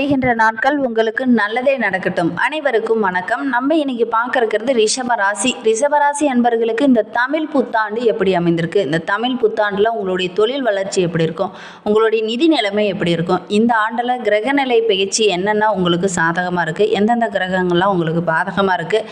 வருகின்ற நாட்கள் உங்களுக்கு நல்லதே நடக்கட்டும். அனைவருக்கும் வணக்கம். நம்ம இன்னைக்கு பார்க்க இருக்கிறது ரிஷப ராசி. ரிஷப ராசி அன்பர்களுக்கு இந்த தமிழ் புத்தாண்டு எப்படி அமைந்திருக்கு? இந்த தமிழ் புத்தாண்டில் உங்களுடைய தொழில் வளர்ச்சி எப்படி இருக்கும்? உங்களுடைய நிதி நிலைமை எப்படி இருக்கும்? இந்த ஆண்டில் கிரகநிலை பயிற்சி என்னென்ன உங்களுக்கு சாதகமாக இருக்குது எந்தெந்த கிரகங்கள்லாம் உங்களுக்கு பாதகமாக இருக்குது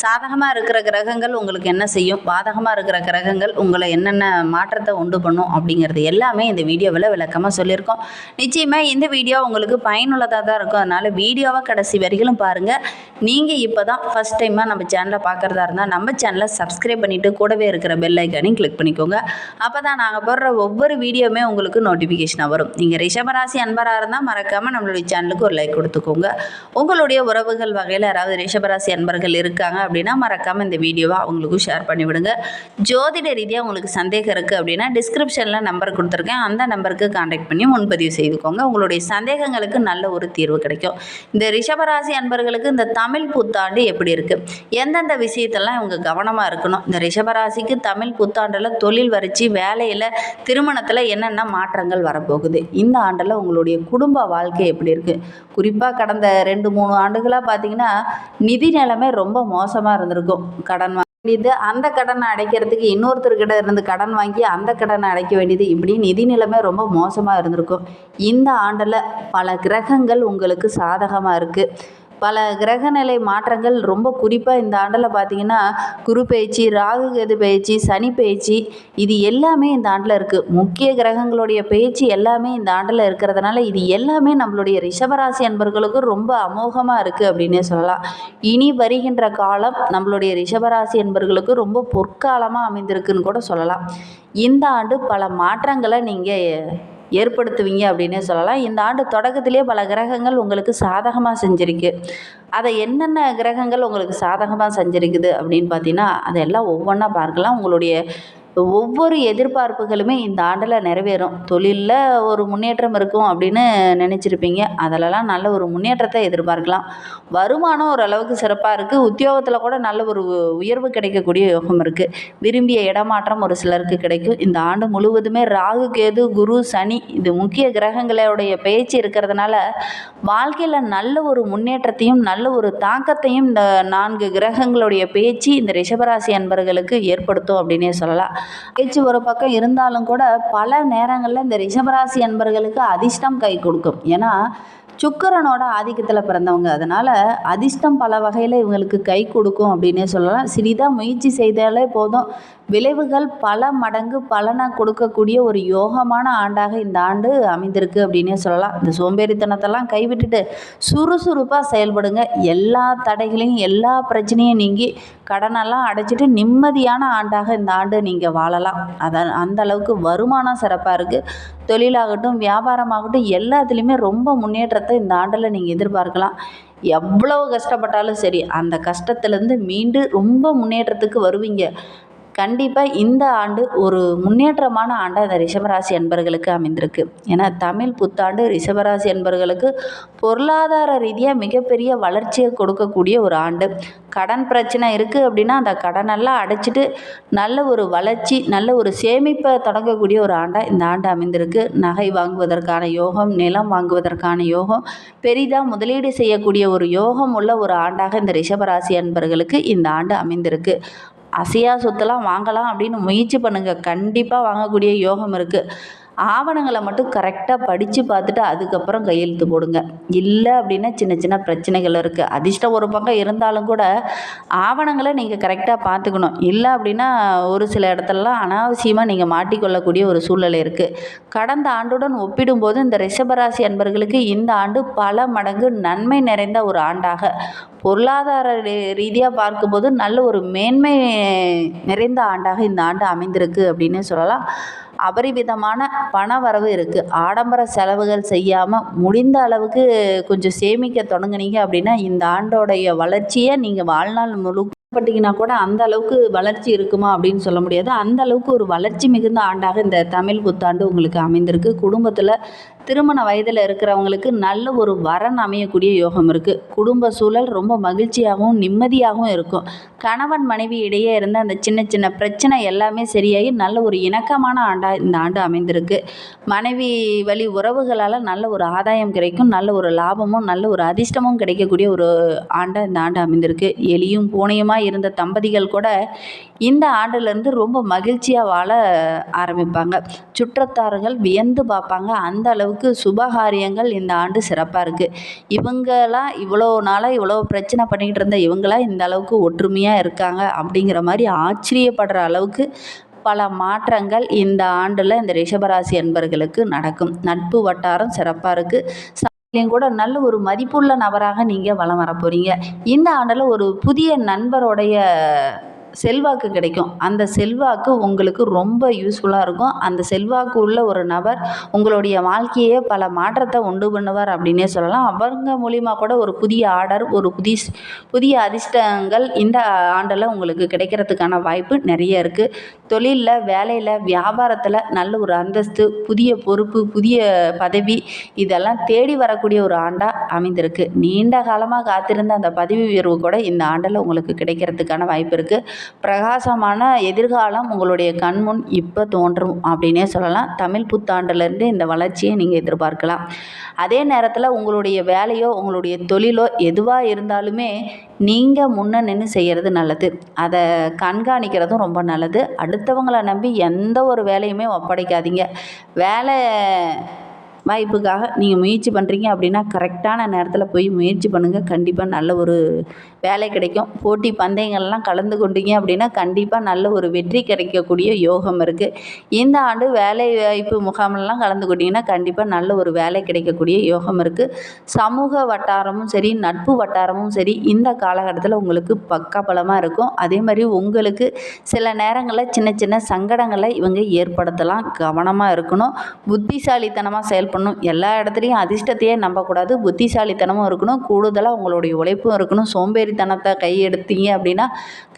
சாதகமாக இருக்கிற கிரகங்கள் உங்களுக்கு என்ன செய்யும்? பாதகமாக இருக்கிற கிரகங்கள் உங்களை என்னென்ன மாற்றத்தை உண்டு பண்ணும் அப்படிங்கிறது எல்லாமே இந்த வீடியோவில் விளக்கமாக சொல்லியிருக்கோம். நிச்சயமாக இந்த வீடியோ உங்களுக்கு பயனுள்ளதாக தான் இருக்கும். அதனால் வீடியோவை கடைசி வரைகளும் பாருங்கள் நீங்கள் இப்போ தான் ஃபஸ்ட் டைமாக நம்ம சேனலை பார்க்குறதா இருந்தால் நம்ம சேனலை சப்ஸ்கிரைப் பண்ணிவிட்டு கூடவே இருக்கிற பெல் ஐக்கானையும் கிளிக் பண்ணிக்கோங்க. அப்போ தான் நாங்கள் போடுற ஒவ்வொரு வீடியோவுமே உங்களுக்கு நோட்டிஃபிகேஷனாக வரும். நீங்கள் ரிஷபராசி அன்பராக இருந்தால் மறக்காமல் நம்மளுடைய சேனலுக்கு ஒரு லைக் கொடுத்துக்கோங்க. உங்களுடைய உறவுகள் வகையில் யாராவது ரிஷபராசி அன்பர்கள் இருக்காங்க அப்படின்னா மறக்காமல் இந்த வீடியோவை அவங்களுக்கும் ஷேர் பண்ணி விடுங்க ஜோதிட ரீதியாக உங்களுக்கு சந்தேகம் இருக்குது அப்படின்னா டிஸ்கிரிப்ஷனில் நம்பர் கொடுத்துருக்கேன். அந்த நம்பருக்கு காண்டாக்ட் பண்ணி முன்பதிவு செய்துக்கோங்க. உங்களுடைய சந்தேகங்களுக்கு நல்ல ஒரு தீர்வு கிடைக்கும். இந்த ரிஷபராசி அன்பர்களுக்கு இந்த தமிழ் புத்தாண்டு எப்படி இருக்குது எந்தெந்த விஷயத்தெல்லாம் இவங்க கவனமாக இருக்கணும்? இந்த ரிஷபராசிக்கு தமிழ் புத்தாண்டில் தொழில் வறட்சி வேலையில் திருமணத்தில் என்னென்ன மாற்றங்கள் வரப்போகுது? இந்த ஆண்டில் உங்களுடைய குடும்ப வாழ்க்கை எப்படி இருக்குது குறிப்பாக கடந்த ரெண்டு மூணு ஆண்டுகளாக பார்த்தீங்கன்னா நிதி நிலைமை ரொம்ப மோசமாக இருந்திருக்கும். கடன் வாங்க வேண்டியது அந்த கடனை அடைக்கிறதுக்கு இன்னொருத்தர்கிட்ட இருந்து கடன் வாங்கி அந்த கடனை அடைக்க வேண்டியது. இப்படி நிதி நிலைமை ரொம்ப மோசமாக இருந்திருக்கும். இந்த ஆண்டில் பல கிரகங்கள் உங்களுக்கு சாதகமாக இருக்குது பல கிரகநிலை மாற்றங்கள் ரொம்ப குறிப்பாக இந்த ஆண்டில் பார்த்தீங்கன்னா குரு பயிற்சி ராகு கேது பயிற்சி சனி பயிற்சி இது எல்லாமே இந்த ஆண்டில் இருக்குது முக்கிய கிரகங்களுடைய பயிற்சி எல்லாமே இந்த ஆண்டில் இருக்கிறதுனால இது எல்லாமே நம்மளுடைய ரிஷபராசி அன்பர்களுக்கு ரொம்ப அமோகமாக இருக்குது அப்படின்னே சொல்லலாம். இனி வருகின்ற காலம் நம்மளுடைய ரிஷபராசி அன்பர்களுக்கு ரொம்ப பொற்காலமாக அமைந்திருக்குன்னு கூட சொல்லலாம். இந்த ஆண்டு பல மாற்றங்களை நீங்கள் ஏற்படுத்துவீங்க அப்படின்னே சொல்லலாம். இந்த ஆண்டு தொடக்கத்திலே பல கிரகங்கள் உங்களுக்கு சாதகமாக செஞ்சிருக்கு. அதை என்னென்ன கிரகங்கள் உங்களுக்கு சாதகமாக செஞ்சிருக்குது அப்படின்னு பார்த்தீங்கன்னா அதெல்லாம் ஒவ்வொன்றா பார்க்கலாம். உங்களுடைய ஒவ்வொரு எதிர்பார்ப்புகளுமே இந்த ஆண்டில் நிறைவேறும். தொழிலில் ஒரு முன்னேற்றம் இருக்கும் அப்படின்னு நினச்சிருப்பீங்க. அதிலலாம் நல்ல ஒரு முன்னேற்றத்தை எதிர்பார்க்கலாம். வருமானம் ஓரளவுக்கு சிறப்பாக இருக்குது உத்தியோகத்தில் கூட நல்ல ஒரு உயர்வு கிடைக்கக்கூடிய யோகம் இருக்குது விரும்பிய இடமாற்றம் ஒரு சிலருக்கு கிடைக்கும். இந்த ஆண்டு முழுவதுமே ராகு கேது குரு சனி இது முக்கிய கிரகங்களுடைய பேச்சு இருக்கிறதுனால வாழ்க்கையில் நல்ல ஒரு முன்னேற்றத்தையும் நல்ல ஒரு தாக்கத்தையும் இந்த நான்கு கிரகங்களுடைய பேச்சு இந்த ரிஷபராசி அன்பர்களுக்கு ஏற்படுத்தும் அப்படின்னே சொல்லலாம். பேச்சு ஒரு பக்கம் இருந்தாலும் கூட பல நேரங்களில் இந்த ரிஷபராசி அன்பர்களுக்கு அதிர்ஷ்டம் கை கொடுக்கும். ஏன்னா சுக்கரனோட ஆதிக்கத்தில் பிறந்தவங்க. அதனால் அதிர்ஷ்டம் பல வகையில் இவங்களுக்கு கை கொடுக்கும் அப்படின்னே சொல்லலாம். சிறிதாக முயற்சி செய்தாலே போதும். விளைவுகள் பல மடங்கு பலனை கொடுக்கக்கூடிய ஒரு யோகமான ஆண்டாக இந்த ஆண்டு அமைந்திருக்கு அப்படின்னே சொல்லலாம். இந்த சோம்பேறித்தனத்தெல்லாம் கைவிட்டுட்டு சுறுசுறுப்பாக செயல்படுங்க. எல்லா தடைகளையும் எல்லா பிரச்சனையும் நீங்கி கடனெல்லாம் அடைச்சிட்டு நிம்மதியான ஆண்டாக இந்த ஆண்டு நீங்கள் வாழலாம். அதான் அந்த அளவுக்கு வருமானம் சிறப்பாக இருக்குது தொழிலாகட்டும் வியாபாரமாகட்டும் எல்லாத்துலேயுமே ரொம்ப முன்னேற்றத்தை இந்த ஆண்டில் நீங்கள் எதிர்பார்க்கலாம். எவ்வளவு கஷ்டப்பட்டாலும் சரி அந்த கஷ்டத்துலேருந்து மீண்டு ரொம்ப முன்னேற்றத்துக்கு வருவீங்க. கண்டிப்பாக இந்த ஆண்டு ஒரு முன்னேற்றமான ஆண்டாக இந்த ரிஷபராசி அன்பர்களுக்கு அமைந்திருக்கு. ஏன்னா தமிழ் புத்தாண்டு ரிஷபராசி அன்பர்களுக்கு பொருளாதார ரீதியாக மிகப்பெரிய வளர்ச்சியை கொடுக்கக்கூடிய ஒரு ஆண்டு. கடன் பிரச்சனை இருக்குது அப்படின்னா அந்த கடனெல்லாம் அடைச்சிட்டு நல்ல ஒரு வளர்ச்சி நல்ல ஒரு சேமிப்பை தொடங்கக்கூடிய ஒரு ஆண்டாக இந்த ஆண்டு அமைந்திருக்கு. நகை வாங்குவதற்கான யோகம் நிலம் வாங்குவதற்கான யோகம் பெரிதாக முதலீடு செய்யக்கூடிய ஒரு யோகம் உள்ள ஒரு ஆண்டாக இந்த ரிஷபராசி அன்பர்களுக்கு இந்த ஆண்டு அமைந்திருக்கு. அசையா சொத்தெல்லாம் வாங்கலாம் அப்படின்னு முயற்சி பண்ணுங்கள் கண்டிப்பாக வாங்கக்கூடிய யோகம் இருக்குது ஆவணங்களை மட்டும் கரெக்டாக படித்து பார்த்துட்டு அதுக்கப்புறம் கையெழுத்து போடுங்க. இல்லை அப்படின்னா சின்ன சின்ன பிரச்சனைகள் இருக்குது அதிர்ஷ்டம் ஒரு பக்கம் இருந்தாலும் கூட ஆவணங்களை நீங்கள் கரெக்டாக பார்த்துக்கணும். இல்லை அப்படின்னா ஒரு சில இடத்துலலாம் அனாவசியமாக நீங்கள் மாட்டிக்கொள்ளக்கூடிய ஒரு சூழ்நிலை இருக்குது கடந்த ஆண்டுடன் ஒப்பிடும்போது இந்த ரிஷபராசி அன்பர்களுக்கு இந்த ஆண்டு பல மடங்கு நன்மை நிறைந்த ஒரு ஆண்டாக. பொருளாதார ரீதியாக பார்க்கும்போது நல்ல ஒரு மேன்மை நிறைந்த ஆண்டாக இந்த ஆண்டு அமைந்திருக்கு அப்படின்னு சொல்லலாம். அபரிவிதமான பண வரவு இருக்குது ஆடம்பர செலவுகள் செய்யாமல் முடிந்த அளவுக்கு கொஞ்சம் சேமிக்க தொடங்குனீங்க அப்படின்னா இந்த ஆண்டோடைய வளர்ச்சியை நீங்கள் வாழ்நாள் முழு பட்டிங்கன்னா கூட அந்த அளவுக்கு வளர்ச்சி இருக்குமா அப்படின்னு சொல்ல முடியாது. அந்த அளவுக்கு ஒரு வளர்ச்சி மிகுந்த ஆண்டாக இந்த தமிழ் புத்தாண்டு உங்களுக்கு அமைந்திருக்கு. குடும்பத்தில் திருமண வயதில் இருக்கிறவங்களுக்கு நல்ல ஒரு வரன் அமையக்கூடிய யோகம் இருக்குது குடும்ப சூழல் ரொம்ப மகிழ்ச்சியாகவும் நிம்மதியாகவும் இருக்கும். கணவன் மனைவி இடையே இருந்த அந்த சின்ன சின்ன பிரச்சனை எல்லாமே சரியாகி நல்ல ஒரு இணக்கமான ஆண்டாக இந்த ஆண்டு அமைந்திருக்கு. மனைவி வழி உறவுகளால் நல்ல ஒரு ஆதாயம் கிடைக்கும் நல்ல ஒரு லாபமும் நல்ல ஒரு அதிர்ஷ்டமும் கிடைக்கக்கூடிய ஒரு ஆண்டாக இந்த ஆண்டு அமைந்திருக்கு. எலியும் பூனையுமா இருந்த தம்பதிகள் கூட இந்த ஆண்டுலேருந்து ரொம்ப மகிழ்ச்சியாக வாழ ஆரம்பிப்பாங்க. சுற்றத்தார்கள் வியந்து பார்ப்பாங்க. அந்த அளவுக்கு சுபகாரியங்கள் இந்த ஆண்டு சிறப்பாக இருக்குது இவங்களாம் இவ்வளோ நாளாக இவ்வளோ பிரச்சனை பண்ணிக்கிட்டு இருந்த இவங்களாம் இந்த அளவுக்கு ஒற்றுமையாக இருக்காங்க அப்படிங்கிற மாதிரி ஆச்சரியப்படுற அளவுக்கு பல மாற்றங்கள் இந்த ஆண்டில் இந்த ரிஷபராசி அன்பர்களுக்கு நடக்கும். நட்பு வட்டாரம் சிறப்பாக இருக்குது சமையலையும் கூட நல்ல ஒரு மதிப்புள்ள நபராக நீங்கள் வலம் வர போகிறீங்க இந்த ஆண்டில் ஒரு புதிய நண்பருடைய செல்வாக்கு கிடைக்கும். அந்த செல்வாக்கு உங்களுக்கு ரொம்ப யூஸ்ஃபுல்லாக இருக்கும். அந்த செல்வாக்கு உள்ள ஒரு நபர் உங்களுடைய வாழ்க்கையே பல மாற்றத்தை உண்டு பண்ணுவார் அப்படின்னே சொல்லலாம். அவங்க மூலிமா கூட ஒரு புதிய ஆர்டர் ஒரு புதிய புதிய அதிர்ஷ்டங்கள் இந்த ஆண்டில் உங்களுக்கு கிடைக்கிறதுக்கான வாய்ப்பு நிறைய இருக்குது தொழிலில் வேலையில் வியாபாரத்தில் நல்ல ஒரு அந்தஸ்து புதிய பொறுப்பு புதிய பதவி இதெல்லாம் தேடி வரக்கூடிய ஒரு ஆண்டாக அமைந்திருக்கு. நீண்ட காலமாக காத்திருந்த அந்த பதவி உயர்வு கூட இந்த ஆண்டில் உங்களுக்கு கிடைக்கிறதுக்கான வாய்ப்பு இருக்குது பிரகாசமான எதிர்காலம் உங்களுடைய கண்முன் இப்போ தோன்றும் அப்படின்னே சொல்லலாம். தமிழ் புத்தாண்டுலேருந்து இந்த வளர்ச்சியை நீங்கள் எதிர்பார்க்கலாம். அதே நேரத்தில் உங்களுடைய வேலையோ உங்களுடைய தொழிலோ எதுவாக இருந்தாலுமே நீங்கள் முன்ன நின்று செய்கிறது நல்லது. அதை கண்காணிக்கிறதும் ரொம்ப நல்லது. அடுத்தவங்களை நம்பி எந்த ஒரு வேலையுமே ஒப்படைக்காதீங்க. வேலை வாய்ப்புக்காக நீங்கள் முயற்சி பண்ணுறீங்க அப்படின்னா கரெக்டான நேரத்தில் போய் முயற்சி பண்ணுங்கள் கண்டிப்பாக நல்ல ஒரு வேலை கிடைக்கும். போட்டி பந்தயங்கள்லாம் கலந்து கொண்டீங்க அப்படின்னா கண்டிப்பாக நல்ல ஒரு வெற்றி கிடைக்கக்கூடிய யோகம் இருக்குது இந்த ஆண்டு வேலை வாய்ப்பு முகாம்லாம் கலந்து கொண்டீங்கன்னா கண்டிப்பாக நல்ல ஒரு வேலை கிடைக்கக்கூடிய யோகம் இருக்குது சமூக வட்டாரமும் சரி நட்பு வட்டாரமும் சரி இந்த காலகட்டத்தில் உங்களுக்கு பக்கபலமாக இருக்கும். அதே மாதிரி உங்களுக்கு சில நேரங்களில் சின்ன சின்ன சங்கடங்களை இவங்க ஏற்படுத்தலாம். கவனமாக இருக்கணும். புத்திசாலித்தனமாக செயல்படணும் எல்லா இடத்துலையும் அதிர்ஷ்டத்தையே நம்பக்கூடாது. புத்திசாலித்தனமும் இருக்கணும். கூடுதலாக உங்களுடைய உழைப்பும் இருக்கணும். சோம்பேறித்தனத்தை கையெடுத்தீங்க அப்படின்னா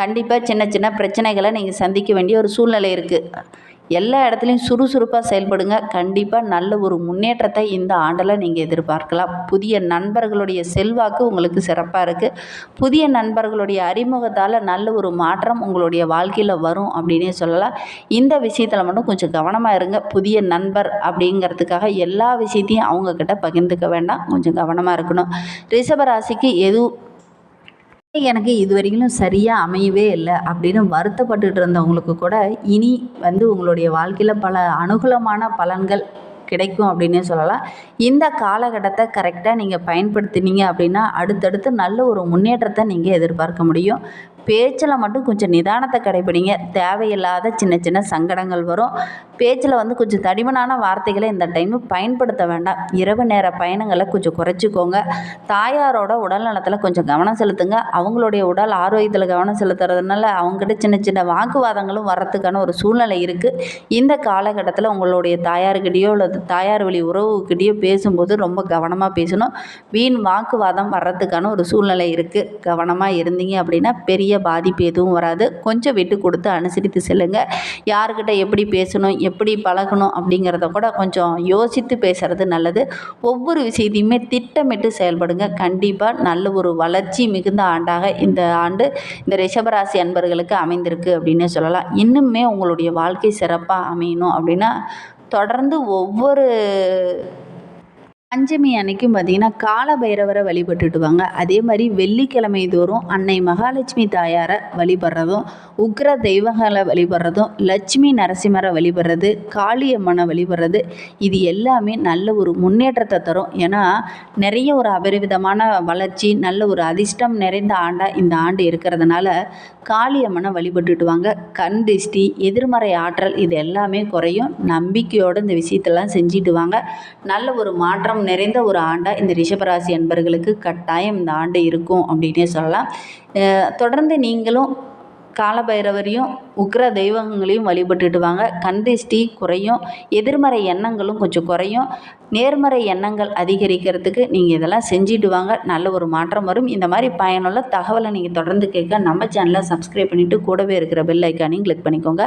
கண்டிப்பாக சின்ன சின்ன பிரச்சனைகளை நீங்கள் சந்திக்க வேண்டிய ஒரு சூழ்நிலை இருக்குது எல்லா இடத்துலையும் சுறுசுறுப்பாக செயல்படுங்க. கண்டிப்பாக நல்ல ஒரு முன்னேற்றத்தை இந்த ஆண்டில் நீங்கள் எதிர்பார்க்கலாம். புதிய நண்பர்களுடைய செல்வாக்கு உங்களுக்கு சிறப்பாக இருக்குது புதிய நண்பர்களுடைய அறிமுகத்தால் நல்ல ஒரு மாற்றம் உங்களுடைய வாழ்க்கையில் வரும் அப்படின்னே சொல்லலாம். இந்த விஷயத்தில் மட்டும் கொஞ்சம் கவனமாக இருங்க. புதிய நண்பர் அப்படிங்கிறதுக்காக எல்லா விஷயத்தையும் அவங்கக்கிட்ட பகிர்ந்துக்க வேண்டாம். கொஞ்சம் கவனமாக இருக்கணும். ரிஷபராசிக்கு எது எனக்கு இது வரைக்கும் சரியாக அமையவே இல்லை அப்படின்னு வருத்தப்பட்டுட்டு இருந்தவங்களுக்கு கூட இனி வந்து உங்களுடைய வாழ்க்கையில் பல அனுகூலமான பலன்கள் கிடைக்கும் அப்படின்னே சொல்லலாம். இந்த காலகட்டத்தை கரெக்டாக நீங்கள் பயன்படுத்தினீங்க அப்படின்னா அடுத்தடுத்து நல்ல ஒரு முன்னேற்றத்தை நீங்கள் எதிர்பார்க்க முடியும். பேச்சில் மட்டும் கொஞ்சம் நிதானத்தை கடைபிடிங்க தேவையில்லாத சின்ன சின்ன சங்கடங்கள் வரும். பேச்சில் வந்து கொஞ்சம் தடிமனான வார்த்தைகளை இந்த டைமு பயன்படுத்த வேண்டாம். இரவு நேர பயணங்களை கொஞ்சம் குறைச்சிக்கோங்க. தாயாரோட உடல் நலத்தில் கொஞ்சம் கவனம் செலுத்துங்க. அவங்களுடைய உடல் ஆரோக்கியத்தில் கவனம் செலுத்துறதுனால அவங்ககிட்ட சின்ன சின்ன வாக்குவாதங்களும் வர்றதுக்கான ஒரு சூழ்நிலை இருக்குது இந்த காலகட்டத்தில் உங்களுடைய தாயார்கிட்டயோ அல்லது தாயார் வழி உறவுக்கிட்டேயோ பேசும்போது ரொம்ப கவனமாக பேசணும். வீண் வாக்குவாதம் வர்றதுக்கான ஒரு சூழ்நிலை இருக்குது கவனமாக இருந்தீங்க அப்படின்னா பெரிய பாதிப்பு எதுவும் வராது. கொஞ்சம் விட்டு கொடுத்து அனுசரித்து செல்லுங்கள் யாருக்கிட்ட எப்படி பேசணும் எப்படி பழகணும் அப்படிங்கிறத கூட கொஞ்சம் யோசித்து பேசுகிறது நல்லது. ஒவ்வொரு விஷயத்தையுமே திட்டமிட்டு செயல்படுங்க. கண்டிப்பாக நல்ல ஒரு வளர்ச்சி மிகுந்த ஆண்டாக இந்த ஆண்டு இந்த ரிஷபராசி அன்பர்களுக்கு அமைந்திருக்கு அப்படின்னே சொல்லலாம். இன்னுமே உங்களுடைய வாழ்க்கை சிறப்பாக அமையணும் அப்படின்னா தொடர்ந்து ஒவ்வொரு பஞ்சமி அன்னைக்கும் பார்த்தீங்கன்னா கால பைரவரை வழிபட்டுடுவாங்க அதே மாதிரி வெள்ளிக்கிழமை தோறும் அன்னை மகாலட்சுமி தாயாரை வழிபடுறதும் உக்ர தெய்வங்களை வழிபடுறதும் லட்சுமி நரசிம்மரை வழிபடுறது காளியம்மனை வழிபடுறது இது எல்லாமே நல்ல ஒரு முன்னேற்றத்தை தரும். ஏன்னா நிறைய ஒரு அபரிவிதமான வளர்ச்சி நல்ல ஒரு அதிர்ஷ்டம் நிறைந்த ஆண்டாக இந்த ஆண்டு இருக்கிறதுனால காளியம்மனை வழிபட்டுடுவாங்க கண் திஷ்டி எதிர்மறை ஆற்றல் இது எல்லாமே குறையும். நம்பிக்கையோடு இந்த விஷயத்தெல்லாம் செஞ்சுட்டு வாங்க நல்ல ஒரு மாற்றம் நிறைந்த ஒரு ஆண்டாக இந்த ரிஷபராசி அன்பர்களுக்கு கட்டாயம் இந்த ஆண்டு இருக்கும் அப்படின்னே சொல்லலாம். தொடர்ந்து நீங்களும் காலபைரவரையும் உக்ர தெய்வங்களையும் வழிபட்டுட்டு வாங்க கண் குறையும். எதிர்மறை எண்ணங்களும் கொஞ்சம் குறையும். நேர்மறை எண்ணங்கள் அதிகரிக்கிறதுக்கு நீங்கள் இதெல்லாம் செஞ்சுட்டு வாங்க நல்ல ஒரு மாற்றம் வரும். இந்த மாதிரி பயனுள்ள தகவலை நீங்கள் தொடர்ந்து கேட்க நம்ம சேனலை சப்ஸ்கிரைப் பண்ணிவிட்டு கூடவே இருக்கிற பெல் ஐக்கானையும் கிளிக் பண்ணிக்கோங்க.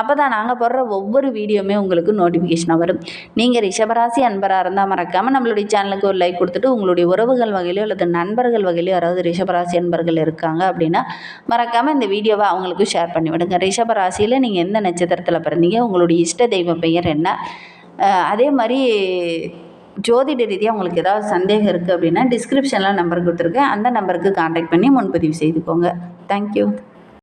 அப்போ தான் நாங்கள் போடுற ஒவ்வொரு வீடியோவுமே உங்களுக்கு நோட்டிஃபிகேஷனாக வரும். நீங்கள் ரிஷபராசி அன்பராக இருந்தால் மறக்காமல் நம்மளுடைய சேனலுக்கு ஒரு லைக் கொடுத்துட்டு உங்களுடைய உறவுகள் வகையிலோ அல்லது நண்பர்கள் வகையிலோ யாராவது ரிஷபராசி அன்பர்கள் இருக்காங்க அப்படின்னா மறக்காமல் இந்த வீடியோவை அவங்களுக்கு ஷேர் பண்ணி விடுங்க ரிஷபராசியில் நீங்கள் எந்த நட்சத்திரத்தில் பிறந்தீங்க? உங்களுடைய இஷ்ட தெய்வ பெயர் என்ன? அதே மாதிரி ஜோதிட ரீதியாக உங்களுக்கு ஏதாவது சந்தேகம் இருக்குது அப்படின்னா டிஸ்கிரிப்ஷனில் நம்பர் கொடுத்துருக்கேன். அந்த நம்பருக்கு காண்டாக்ட் பண்ணி முன்பதிவு செய்துக்கோங்க தேங்க்யூ